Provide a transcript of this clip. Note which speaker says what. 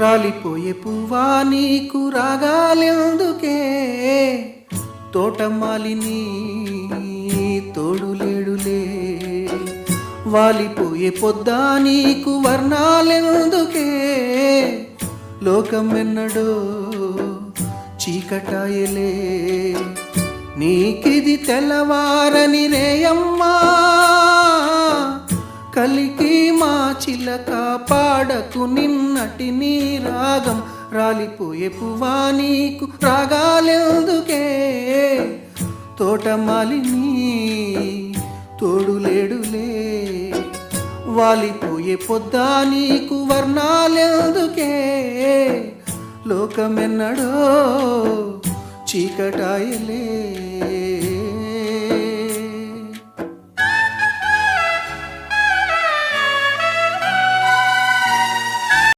Speaker 1: రాలిపోయే పువ్వా నీకు రాగాలెందుకే తోటమాలిని తోడులేడులే. వాలిపోయే పొద్దా నీకు వర్ణాలెందుకే లోకమెన్నడో చీకటాయలే. నీకిది తెల్లవారని రేయమ్మా. కలికి మా చిలక పాడకు నిన్నటి నీ రాగం. రాలిపోయే పువ్వా నీకు రాగాలెందుకే? తోటమాలిని తోడులేడులే. వాలిపోయే పొద్దా నీకు వర్ణాలెందుకే? లోకమెన్నడో చీకటాయలే.